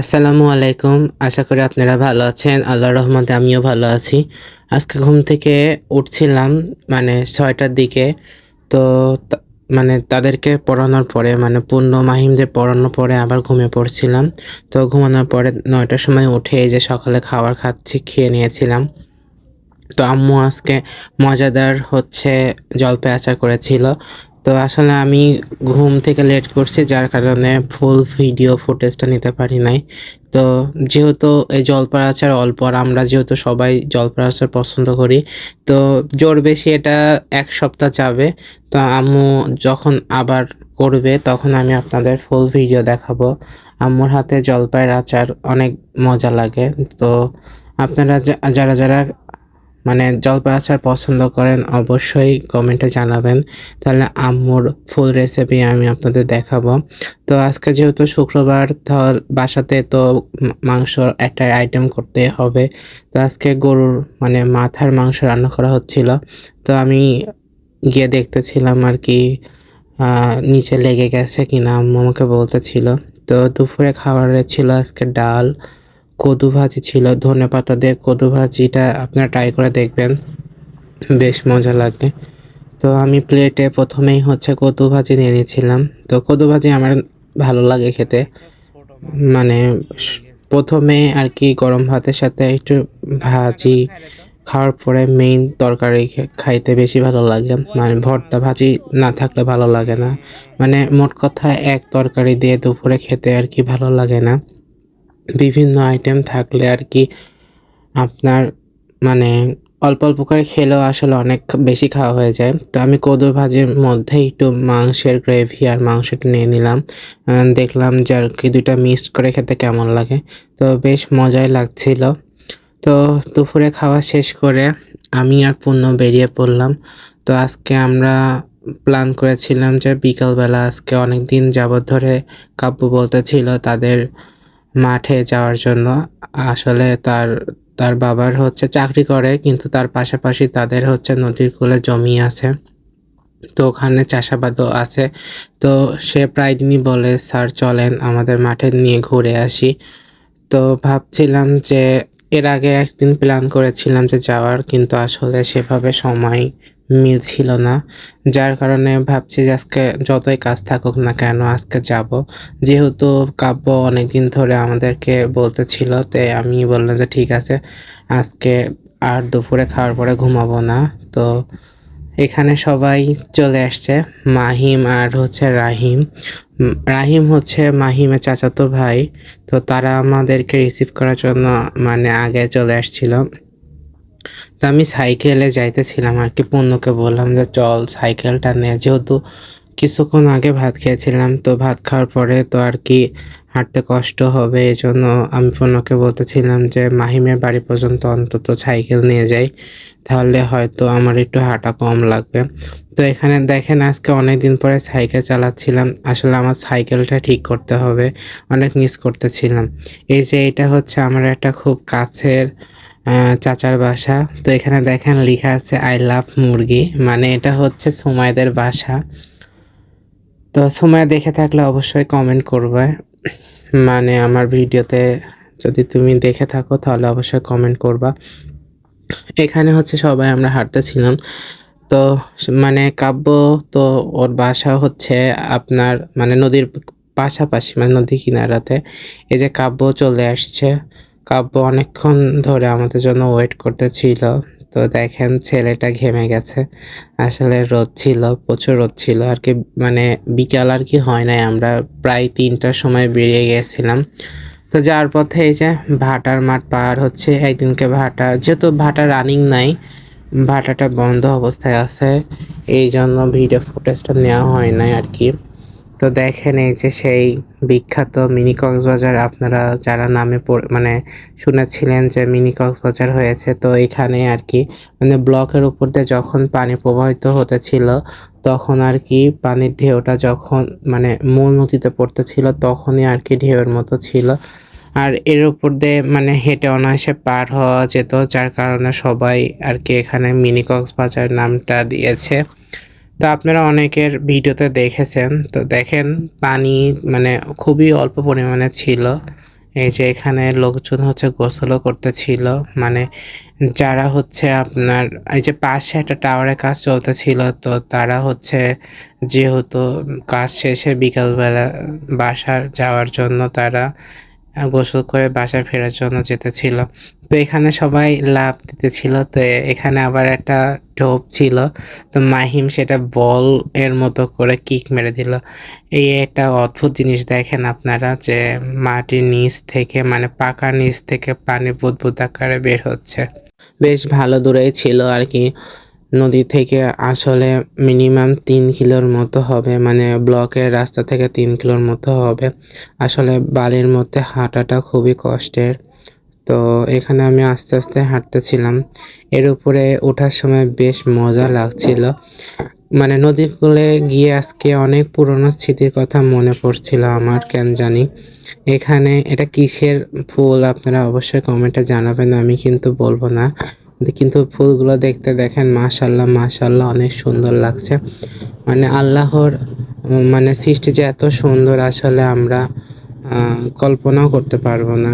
আসসালামু আলাইকুম। আশা করি আপনারা ভালো আছেন। আল্লাহর রহমতে আমিও ভালো আছি। আজকে ঘুম থেকে উঠছিলাম মানে ছয়টার দিকে। তো মানে তাদেরকে পড়ানোর পরে মানে পূর্ণ মাহিমদের পড়ানোর পরে আবার ঘুমিয়ে পড়ছিলাম। তো ঘুমানোর পরে নয়টার সময় উঠে যে সকালে খাবার খাচ্ছি, খেয়ে নিয়েছিলাম। তো আম্মু আজকে মজাদার হচ্ছে জলপাই আচার করেছিল। তো আসলে আমি ঘুম থেকে লেট করছি, যার কারণে ফুল ভিডিও ফুটেজটা নিতে পারি নাই। তো যেহেতু এই জলপাই আচার অল্প আর আমরা যেহেতু সবাই জলপাই আচার পছন্দ করি, তো জোর বেশি এটা এক সপ্তাহ যাবে। তো আম্মু যখন আবার করবে, তখন আমি আপনাদের ফুল ভিডিও দেখাবো। আম্মুর হাতে জলপাইয়ের আচার অনেক মজা লাগে। তো আপনারা যারা যারা মানে জলপাই আচার পছন্দ করেন, অবশ্যই কমেন্টে জানাবেন। তাহলে আম্মুর ফুল রেসিপি আমি আপনাদের দেখাবো। তো আজকে যেহেতু শুক্রবার, ধর বাসাতে তো মা- মাংস একটা আইটেম করতে হবে। তো আজকে গরুর মানে মাথার মাংস রান্না করা হচ্ছিল। তো আমি গিয়ে দেখতেছিলাম আর কি নিচে লেগে গেছে কিনা, আম্মু আমাকে বলতেছিল। তো দুপুরে খাবারে ছিল আজকে ডাল। কদু ভাজি ছিল, ধনে পাতা দিয়ে কদু ভাজিটা আপনারা ট্রাই করে দেখবেন। বেশ মজা লাগে তো আমি প্লেটে প্রথমেই হচ্ছে কদু ভাজি নিয়ে নিয়েছিলাম। তো কদু ভাজি আমার ভালো লাগে খেতে। মানে প্রথমে আর কি গরম ভাতের সাথে একটু ভাজি খাওয়ার পরে মেইন তরকারি খাইতে বেশি ভালো লাগে। মানে ভর্তা ভাজি না থাকলে ভালো লাগে না। মানে মোট কথা এক তরকারি দিয়ে দুপুরে খেতে আর কি ভালো লাগে না। বিভিন্ন আইটেম থাকলে আর কি আপনার মানে অল্প অল্প করে খেলেও আসলে অনেক বেশি খাওয়া হয়ে যায়। তো আমি কদু ভাজির মধ্যে একটু মাংসের গ্রেভি আর মাংসটা নিয়ে নিলাম। দেখলাম যে আর কি দুইটা মিক্স করে খেতে কেমন লাগে। তো বেশ মজাই লাগছিল। তো দুপুরে খাওয়া শেষ করে আমি আর পূর্ণ বেরিয়ে পড়লাম। তো আজকে আমরা প্ল্যান করেছিলাম যে বিকালবেলা আজকে অনেক দিন যাবৎ ধরে কাব্য বলতেছিল তাদের মাঠে যাওয়ার জন্য। আসলে তার তার বাবার হচ্ছে চাকরি করে, কিন্তু তার পাশাপাশি তাদের হচ্ছে নদীর কূলে জমি আছে। তো ওখানে চাষাবাদও আছে। তো সে প্রায় দিনই বলে, স্যার, চলেন, আমাদের মাঠে নিয়ে ঘুরে আসি। তো ভাবছিলাম যে, এর আগে একদিন প্ল্যান করেছিলাম যে যাওয়ার, কিন্তু আসলে সেভাবে সময় মিলছিল না। যার কারণে ভাবছি যে আজকে যতই কাজ থাকুক না কেন আজকে যাব। যেহেতু কাব্য অনেকদিন ধরে আমাদেরকে বলতেছিল তাই আমি বললাম যে ঠিক আছে, আজকে আর দুপুরে খাওয়ার পরে ঘুমাবো না। তো এখানে সবাই চলে আসছে, মাহিম আর হচ্ছে রাহিম। রাহিম হচ্ছে মাহিমের চাচাতো ভাই। তো তারা আমাদেরকে রিসিভ করার জন্য মানে আগে চলে আসছিল। তো আমি সাইকেলে যাইতেছিলাম আর কি। পূর্ণকে বললাম যে, চল সাইকেলটা নে। যেহেতু কিছুক্ষণ আগে ভাত খেয়েছিলাম, তো ভাত খাওয়ার পরে তো আর কি হাঁটতে কষ্ট হবে এই জন্য আমি পূর্ণকে বলতেছিলাম যে, মাহিমের বাড়ি পর্যন্ত অন্তত সাইকেল নিয়ে যাই, তাহলে হয়তো আমার একটু হাঁটা কম লাগবে। তো এখানে দেখেন, আজকে অনেক দিন পরে সাইকেল চালাচ্ছিলাম, আসলে আমার সাইকেলটা ঠিক করতে হবে, অনেক মিস করতেছিলাম। এই যে, এটা হচ্ছে আমার একটা খুব কাছের চাচার বাসা। তো এখানে দেখেন লেখা আছে আই লাভ মুরগি। মানে এটা হচ্ছে সুমাইদের বাসা। তো সুমাইয়া দেখে থাকলে অবশ্যই কমেন্ট করবে। মানে আমার ভিডিওতে যদি তুমি দেখে থাকো, তাহলে অবশ্যই কমেন্ট করবা। এখানে হচ্ছে সবাই আমরা হাঁটতেছিলাম। তো মানে কাব্য তো ওর বাসা হচ্ছে আপনার মানে নদীর পাশাপাশি মানে নদী কিনারাতে। এই যে কাব্য চলে আসছে। কাব্য অনেকক্ষণ ধরে আমাদের জন্য ওয়েট করতেছিল। তো দেখেন ছেলেটা ঘেমে গেছে। আসলে রোদ ছিল, প্রচুর রোদ ছিল। আর কি মানে বিকাল আর কি হয় নাই। আমরা প্রায় তিনটার সময় বেরিয়ে গেছিলাম। তো যাওয়ার পথে এই যে ভাটার মাঠ পার হচ্ছে। একদিনকে ভাটা, যেহেতু ভাটা রানিং নাই, ভাটাটা বন্ধ অবস্থায় আছে। এই জন্য ভিডিও ফুটেজটা নেওয়া হয় নাই আর কি। তো দেখেন এই যে সেই বিখ্যাত মিনি কক্সবাজার, আপনারা যারা নামে মানে শুনেছিলেন যে মিনি কক্সবাজার হয়েছে, তো এখানে আর কি মানে ব্লকের উপর দিয়ে যখন পানি প্রবাহিত হতেছিল, তখন আর কি পানির ঢেউটা যখন মানে মূল নদীতে পড়তেছিল, তখনই আর কি ঢেউয়ের মতো ছিল। আর এর উপর দিয়ে মানে হেঁটে অনায়াসে পার হওয়া যেত, যার কারণে সবাই আর কি এখানে মিনি কক্সবাজার নামটা দিয়েছে। তো আপনারা অনেকের ভিডিওতে দেখেছেন। তো দেখেন, পানি মানে খুবই অল্প পরিমাণে ছিল। এই যে এখানে লোকজন হচ্ছে গোসলও করতেছিল। মানে যারা হচ্ছে আপনার, এই যে পাশে একটা টাওয়ারের কাজ চলতেছিল, তো তারা হচ্ছে যেহেতু কাজ শেষে বিকালবেলা বাসার যাওয়ার জন্য তারা গোসল করে বাসায় ফেরার জন্য যেতেছিল তো এখানে সবাই লাভ দিতেছিল। তো এখানে আবার একটা টোপ ছিল। তো মাহিম সেটা বল এর মতো করে কিক মেরে দিল। এই একটা অদ্ভুত জিনিস দেখেন আপনারা যে মাটির নিচ থেকে মানে পাকা নিচ থেকে পানি বুদবুদ আকারে বের হচ্ছে। বেশ ভালো দূরেই ছিল আর কি। নদী থেকে আসলে মিনিমাম তিন কিলোর মতো হবে মানে ব্লকের রাস্তা থেকে তিন কিলোর মতো হবে। আসলে বালির মধ্যে হাঁটাটা খুবই কষ্টের। তো এখানে আমি আস্তে আস্তে হাঁটতেছিলাম। এর উপরে ওঠার সময় বেশ মজা লাগছিল। মানে নদীর গিয়ে আজকে অনেক পুরনো স্মৃতির কথা মনে পড়ছিল আমার, কেন জানি। এখানে এটা কিসের ফুল আপনারা অবশ্যই কমেন্টে জানাবেন, আমি কিন্তু বলব না। কিন্তু ফুলগুলো দেখতে দেখেন মাশাল্লাহ মাশাল্লাহ অনেক সুন্দর লাগছে। মানে আল্লাহর মানে সৃষ্টি যে এত সুন্দর, আসলে আমরা কল্পনাও করতে পারব না।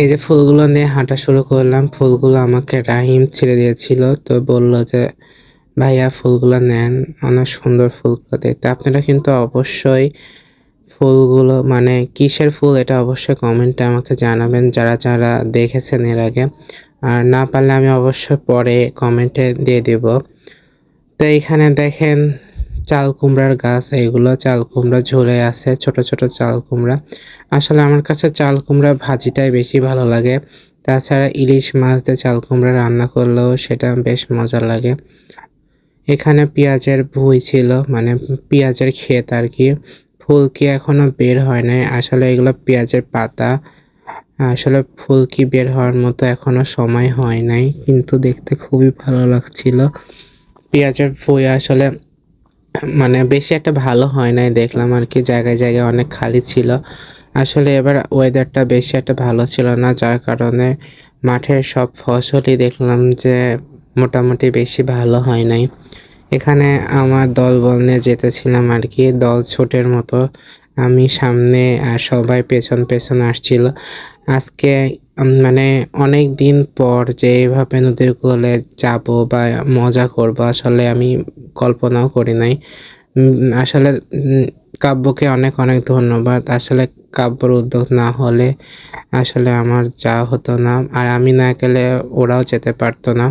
এই যে ফুলগুলো নিয়ে হাঁটা শুরু করলাম, ফুলগুলো আমাকে রাহিম ছেড়ে দিয়েছিল, তো বলল যে, ভাইয়া, ফুলগুলো নেন, অনেক সুন্দর ফুলগুলো দেখতে আপনারা কিন্তু অবশ্যই ফুলগুলো মানে কিসের ফুল, এটা অবশ্যই কমেন্টে আমাকে জানাবেন। যারা যারা দেখেছেন এর আগে আর না পারলে আমি অবশ্যই পরে কমেন্টে দিয়ে দিব। তো এইখানে দেখেন চাল কুমড়ার গাছ এইগুলো চাল কুমড়া ঝুলে আছে, ছোট ছোট চাল কুমড়া। আসলে আমার কাছে চাল কুমড়া ভাজিটাই বেশি ভালো লাগে। তাছাড়া ইলিশ মাছ দিয়ে চাল কুমড়া রান্না করলেও সেটা বেশ মজা লাগে। এখানে পেঁয়াজের ভুই ছিল মানে পেঁয়াজের ক্ষেত আর কি। ফুলকি এখনও বের হয় নাই। আসলে এগুলো পেঁয়াজের পাতা আসলে ফুলকি বের হওয়ার মতো এখনও সময় হয় নাই, কিন্তু দেখতে খুবই ভালো লাগছিল। পেঁয়াজের ফুই আসলে মানে বেশি একটা ভালো হয় নাই দেখলাম আর কি, জায়গায় জায়গায় অনেক খালি ছিল। আসলে এবার ওয়েদারটা বেশি একটা ভালো ছিল না, যার কারণে মাঠের সব ফসলই দেখলাম যে মোটামুটি বেশি ভালো হয় নাই। এখানে আমার দল বল নিয়ে যেতেছিলাম আর কি, দল ছোটের মতো আমি সামনে আর সবাই পেছন পেছন আসছিল। আজকে মানে অনেক দিন পর যে এইভাবে নদীর কোলে যাব বা মজা করব, আসলে আমি কল্পনাও করি নাই। আসলে কাব্যকে অনেক অনেক ধন্যবাদ। আসলে কাব্যর উদ্যোগ না হলে আসলে আমার যা হতো না, আর আমি না গেলে ওরাও যেতে পারতো না।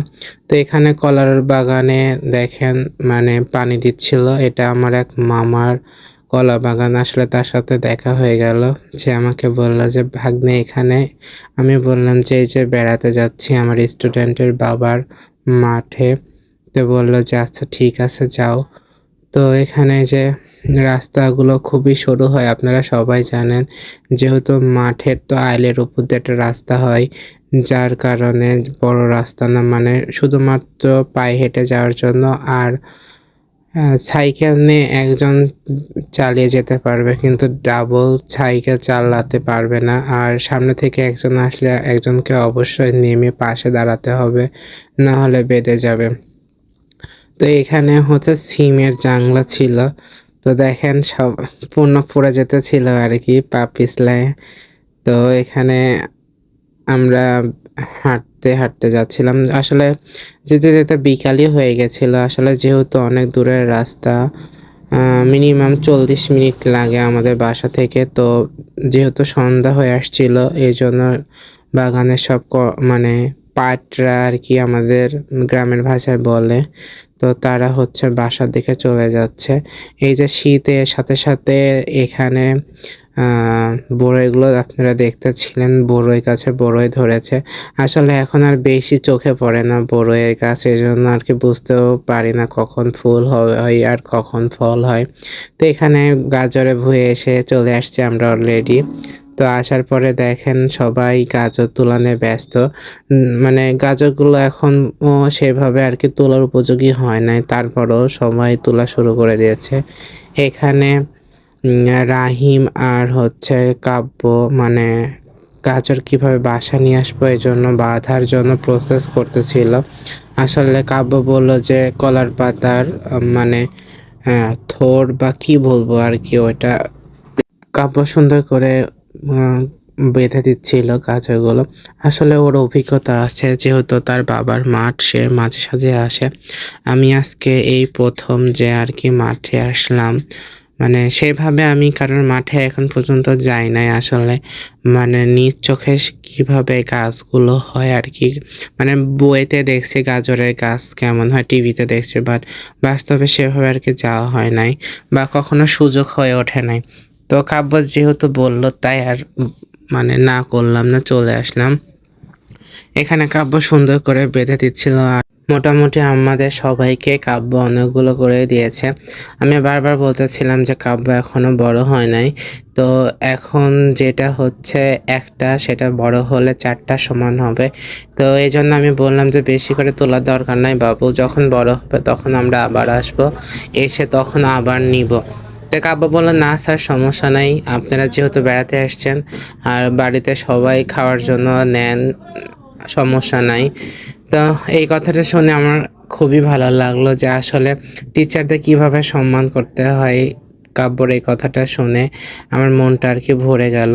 তো এখানে কলার বাগানে দেখেন মানে পানি দিচ্ছিল, এটা আমার এক মামার কলা বাগান আসলে তার সাথে দেখা হয়ে গেল। সে আমাকে বলল যে, ভাগ্নে, এখানে? আমি বললাম যে, এই যে বেড়াতে যাচ্ছি আমার স্টুডেন্টের বাবার মাঠে। তো বলল যে আচ্ছা ঠিক আছে, যাও। তো এখানে যে রাস্তাগুলো খুবই সরু হয়, আপনারা সবাই জানেন, যেহেতু মাঠের তো আইলের উপর দিয়ে একটা রাস্তা হয়, যার কারণে বড় রাস্তা না মানে শুধুমাত্র পায়ে হেঁটে যাওয়ার জন্য আর সাইকেল নিয়ে একজন চালিয়ে যেতে পারবে, কিন্তু ডাবল সাইকেল চালাতে পারবে না। আর সামনে থেকে একজন আসলে একজনকে অবশ্যই নেমে পাশে দাঁড়াতে হবে, না হলে বেঁধে যাবে। তো এখানে হচ্ছে সিমের জাংলা ছিল। তো দেখেন সব পূর্ণ পড়ে যেতে ছিল আর কি, পা পিছলায় তো এখানে আমরা হাঁটতে হাঁটতে যাচ্ছিলাম। আসলে যেতে যেতে বিকালই হয়ে গেছিল। আসলে যেহেতু অনেক দূরের রাস্তা মিনিমাম চল্লিশ মিনিট লাগে আমাদের বাসা থেকে। তো যেহেতু সন্ধ্যা হয়ে আসছিল, এই জন্য বাগানের সব মানে পাটরা আর কি আমাদের গ্রামের ভাষায় বলে। তো তারা হচ্ছে বাসার দিকে চলে যাচ্ছে। এই যে শীতের সাথে সাথে এখানে বড়ইগুলো আপনারা দেখতেছিলেন, বড়ই গাছে বড়ই ধরেছে। আসলে এখন আর বেশি চোখে পড়ে না বড়ইয়ের গাছ এই জন্য আর কি বুঝতেও পারি না কখন ফুল হয় আর কখন ফল হয়। তো এখানে গাজরে ভুয়ে এসে চলে আসছে আমরা অলরেডি তো আসার পরে দেখেন সবাই গাজর তুলানে ব্যস্ত। মানে গাজরগুলো এখন সেভাবে আর কি তোলার উপযোগী হয় নাই, তারপরও সবাই তোলা শুরু করে দিয়েছে। এখানে রাহিম আর হচ্ছে কাব্য মানে গাজর কীভাবে বাসা নিয়ে আসব এই জন্য বাঁধার জন্য প্রসেস করতেছিল। আসলে কাব্য বলল যে কলার পাতার মানে থোর বা কি বলব আর কি ওইটা। কাব্য সুন্দর করে বেঁধে দিচ্ছিল গাজরগুলো। আসলে ওর অভিজ্ঞতা আছে, যেহেতু তার বাবার মাঠ, সে মাঝে সাঝে আসে। আমি আজকে এই প্রথম যে আর কি মাঠে আসলাম মানে সেভাবে আমি কারোর মাঠে এখন পর্যন্ত যাই নাই আসলে। মানে নিজ চোখে কীভাবে গাছগুলো হয় আর কি। মানে বইতে দেখছি গাজরের গাছ কেমন হয়, টিভিতে দেখছি বাট বাস্তবে সেভাবে আর কি যাওয়া হয় নাই বা কখনো সুযোগ হয়ে ওঠে নাই। তো কাব্য যেহেতু বলল, তাই আর মানে না করলাম না, চলে আসলাম। এখানে কাব্য সুন্দর করে বেঁধে দিচ্ছিল আর মোটামুটি আমাদের সবাইকে কাব্য অনেকগুলো করে দিয়েছে। আমি বারবার বলতেছিলাম যে কাব্য এখনও বড় হয় নাই। তো এখন যেটা হচ্ছে একটা, সেটা বড় হলে চারটা সমান হবে। তো এই জন্য আমি বললাম যে বেশি করে তোলার দরকার নাই বাবু, যখন বড় হবে তখন আমরা আবার আসব, এসে তখন আবার নিব। তো কাব্য বলল, না স্যার, সমস্যা নাই, আপনারা যেহেতু বেড়াতে আসছেন আর বাড়িতে সবাই খাওয়ার জন্য নেন, সমস্যা নাই। তো এই কথাটা শুনে আমার খুবই ভালো লাগল যে আসলে টিচারদের কীভাবে সম্মান করতে হয় কাব্যর এই কথাটা শুনে আমার মনটা আর কি ভরে গেল।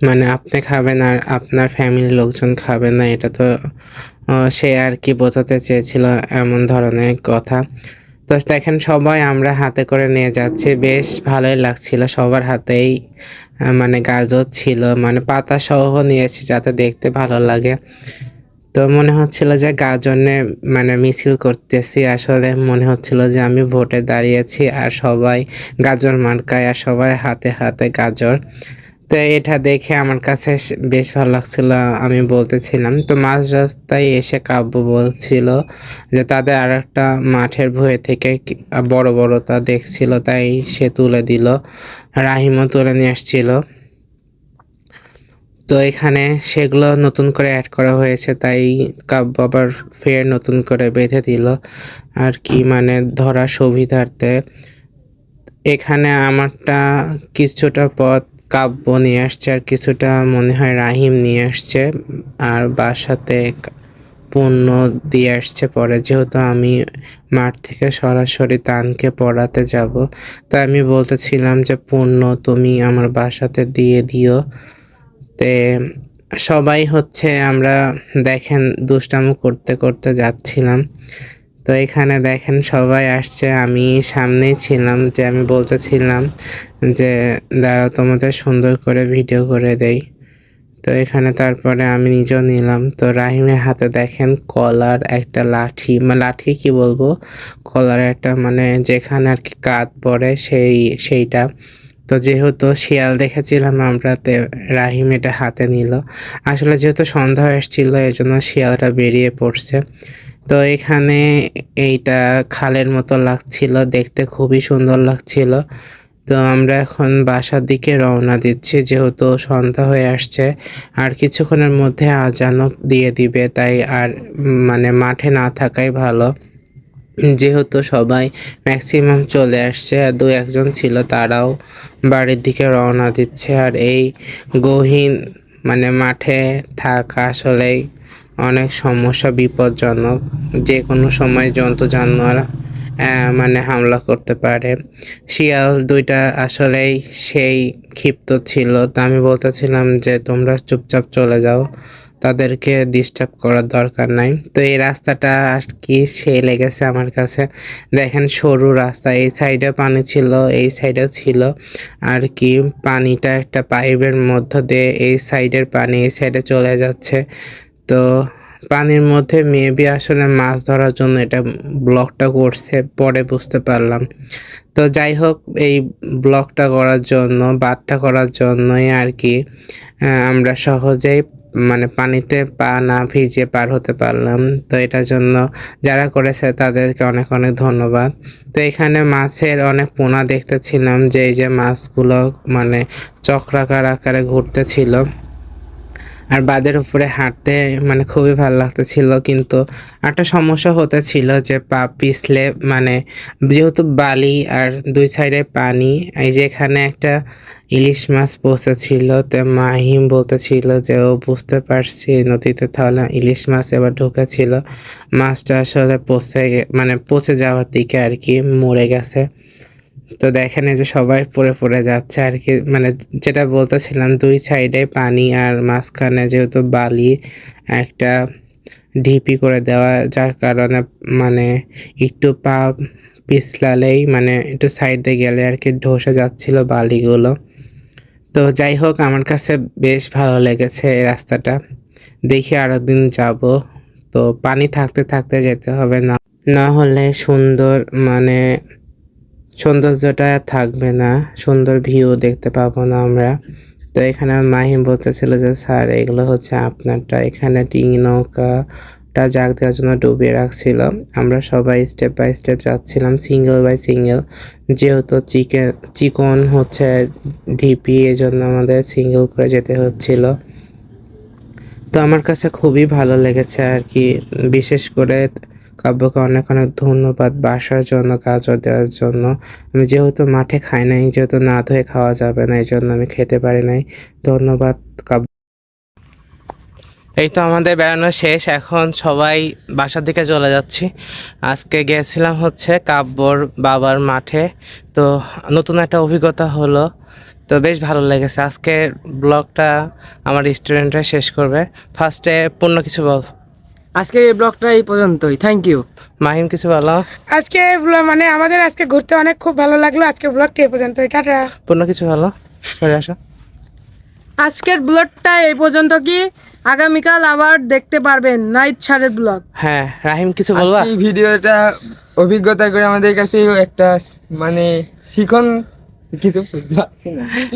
মানে আপনি খাবেন আর আপনার ফ্যামিলির লোকজন খাবে না, এটা তো সে আর কি বোঝাতে চেয়েছিল এমন ধরনের কথা। তো দেখেন সবাই আমরা হাতে করে নিয়ে যাচ্ছি, বেশ ভালোই লাগছিল সবার হাতেই মানে গাজর ছিল মানে পাতা সহ নিয়েছি যাতে দেখতে ভালো লাগে। তো মনে হচ্ছিল যে গাজনে মানে মিছিল করতেছি। আসলে মনে হচ্ছিল যে আমি ভোটে দাঁড়িয়েছি আর সবাই গাজর মার্কায় আর সবাই হাতে হাতে গাজর। তো এটা দেখে আমার কাছে বেশ ভালো লাগছিল, আমি বলতেছিলাম। তো মাঝ রাস্তায় এসে কাব্য বলছিল যে তাদের আর একটা মাঠের ভয়ে থেকে বড় বড় তা দেখছিল, তাই সে তুলে দিল। রাহিমও তুলে নিয়ে আসছিল। তো এখানে সেগুলো নতুন করে অ্যাড করা হয়েছে, তাই কাব্য আবার ফের নতুন করে বেঁধে দিল। আর কি মানে ধরা সুবিধার্থে। এখানে আমারটা কিছুটা পথ কাব্য নিয়ে আসছে, আর কিছুটা মনে হয় রাহিম নিয়ে আসছে, আর বাসাতে পণ্য দিয়ে আসছে পরে। যেহেতু আমি মাঠ থেকে সরাসরি তানকে পড়াতে যাব, তাই আমি বলতেছিলাম যে, পণ্য তুমি আমার বাসাতে দিয়ে দিও। তে সবাই হচ্ছে আমরা দেখেন দুষ্টামো করতে করতে যাচ্ছিলাম। তো এখানে দেখেন সবাই আসছে, আমি সামনেই ছিলাম যে আমি বলতেছিলাম যে, দাঁড়াও, তোমাদের সুন্দর করে ভিডিও করে দেই। তো এখানে তারপরে আমি নিজেও নিলাম। তো রাহিমের হাতে দেখেন কলার একটা লাঠি মানে লাঠি কি বলব? কলার একটা মানে যেখানে আর কি কাত পড়ে সেই, সেইটা। তো যেহেতু শিয়াল দেখেছিলাম আমরা তে রাহিম এটা হাতে নিল। আসলে যেহেতু সন্ধ্যা এসেছিল এই জন্য শিয়ালটা বেরিয়ে পড়ছে। তো এখানে এইটা খালের মতো লাগছিল, দেখতে খুবই সুন্দর লাগছিল। তো আমরা এখন বাসার দিকে রওনা দিচ্ছি, যেহেতু সন্ধ্যা হয়ে আসছে। আর কিছুক্ষণের মধ্যে আজানও দিয়ে দিবে, তাই আর মানে মাঠে না থাকাই ভালো। যেহেতু সবাই ম্যাক্সিমাম চলে আসছে আর দু একজন ছিল, তারাও বাড়ির দিকে রওনা দিচ্ছে। আর এই গহীন মানে মাঠে থাকা আসলেই অনেক সমস্যা, বিপজ্জনক। যে কোনো সময় জন্তু জানোয়ার মানে হামলা করতে পারে। শিয়াল দুইটা আসলেই সেই ক্ষিপ্ত ছিল। তা আমি বলতেছিলাম যে, তোমরা চুপচাপ চলে যাও। তাদেরকে ডিস্টার্ব করার দরকার নাই। তো এই রাস্তাটা আর কি সে লেগেছে আমার কাছে। দেখেন সরু রাস্তা, এই সাইডে পানি ছিল, এই সাইডেও ছিল। আর কি পানিটা একটা পাইপের মধ্য দিয়ে এই সাইডের পানি এই সাইডে চলে যাচ্ছে। তো পানির মধ্যে মেবি আসলে মাছ ধরার জন্য এটা ব্লকটা করছে, পরে বুঝতে পারলাম। তো যাই হোক, এই ব্লকটা করার জন্য বাদটা করার জন্যই আর কি আমরা সহজেই মানে পানিতে পা না ভিজে পার হতে পারলাম। তো এটার জন্য যারা করেছে তাদেরকে অনেক অনেক ধন্যবাদ। তো এখানে মাছের অনেক পোনা দেখতেছিলাম যে এই যে মাছগুলো মানে চক্রাকার আকারে ঘুরতেছিল। আর বাদের উপরে হাঁটতে মানে খুবই ভালো লাগতেছিল, কিন্তু একটা সমস্যা হতেছিল যে পা পিছলে মানে যেহেতু বালি আর দুই সাইডে পানি, এই যে এখানে একটা ইলিশ মাছ পচেছিল তো মাহিম বলতেছিল যে ও বুঝতে পারছি নদীতে তাহলে ইলিশ মাছ এবার ঢুকেছিল। মাছটা আসলে পচে মানে পচে যাওয়ার দিকে আর কি মরে গেছে। তো দেখেন যে সবাই পড়ে পড়ে যাচ্ছে আর কি। মানে যেটা বলতেছিলাম, দুই সাইডে পানি আর মাঝখানে যেহেতু বালি একটা ঢিপি করে দেওয়া, যার কারণে মানে একটু পা পিছলালেই মানে একটু সাইডে গেলে আর কি ধসে যাচ্ছিল বালিগুলো। তো যাই হোক, আমার কাছে বেশ ভালো লেগেছে এই রাস্তাটা। দেখি আরও দিন যাব। তো পানি থাকতে থাকতে যেতে হবে, না না হলে সুন্দর মানে সৌন্দর্যটা থাকবে না, সুন্দর ভিউ দেখতে পাবো না আমরা। তো এখানে মাহিম বলতেছিল যে, স্যার, এগুলো হচ্ছে আপনারটা। এখানে ডিঙি নৌকাটা জাগ দেওয়ার জন্য ডুবিয়ে রাখছিল। আমরা সবাই স্টেপ বাই স্টেপ যাচ্ছিলাম সিঙ্গেল বাই সিঙ্গেল যেহেতু চিকেন চিকন হচ্ছে ঢিপি জন্য আমাদের সিঙ্গেল করে যেতে হচ্ছিল। তো আমার কাছে খুবই ভালো লেগেছে আর কি, বিশেষ করে কাব্যকে অনেক অনেক ধন্যবাদ, বাসার জন্য, গাজর দেওয়ার জন্য। আমি যেহেতু মাঠে খাই নাই, যেহেতু না ধুয়ে খাওয়া যাবে না এই জন্য আমি খেতে পারি নাই। ধন্যবাদ কাব্য। এই তো আমাদের বেড়ানো শেষ, এখন সবাই বাসার দিকে চলে যাচ্ছি। আজকে গিয়েছিলাম হচ্ছে কাব্যর বাবার মাঠে, তো নতুন একটা অভিজ্ঞতা হলো, তো বেশ ভালো লেগেছে। আজকে ব্লগটা আমার স্টুডেন্টরা শেষ করবে। ফার্স্টে পূর্ণ কিছু বল। আজকের এই ব্লগটা এই পর্যন্তই। থ্যাংক ইউ মাহিম কিছু ভালো আজকে মানে আমাদের আজকে ঘুরতে অনেক খুব ভালো লাগল। আজকে ব্লগটা এই পর্যন্ত টাটা। পূর্ণ কিছু ভালো সরে আসো। আজকের ব্লগটা এই পর্যন্ত কি? আগামীকাল আবার দেখতে পারবেন নাইট ছাড়ের ব্লগ। হ্যাঁ রাহিম কিছু বলবা? এই ভিডিওটা অভিজ্ঞতা করে আমাদের কাছে একটা মানে শিখন কিছু।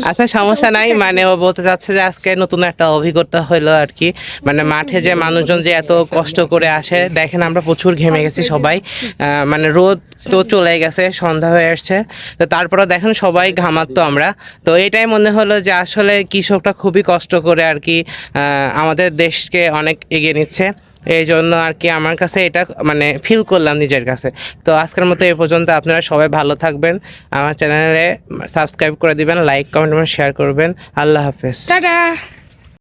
আচ্ছা সমস্যা নাই মানে ও বলতে চাচ্ছে যে আজকে নতুন একটা অভিজ্ঞতা হলো আর কি। মানে মাঠে যে মানুষজন যে এত কষ্ট করে আসে, দেখেন আমরা প্রচুর ঘেমে গেছি সবাই। মানে রোদ তো চলে গেছে, সন্ধ্যা হয়ে আসছে। তো তারপরে দেখেন সবাই ঘামাতো আমরা। তো এটাই মনে হলো যে আসলে কৃষকটা খুবই কষ্ট করে আর কি আমাদের দেশকে অনেক এগিয়ে নিচ্ছে। এই জন্য আর কি আমার কাছে এটা মানে ফিল করলাম নিজের কাছে। তো আজকের মতো এই পর্যন্ত আপনারা সবাই ভালো থাকবেন। আমার চ্যানেলে সাবস্ক্রাইব করে দিবেন লাইক কমেন্ট এবং শেয়ার করবেন। আল্লাহ হাফেজ। টাটা!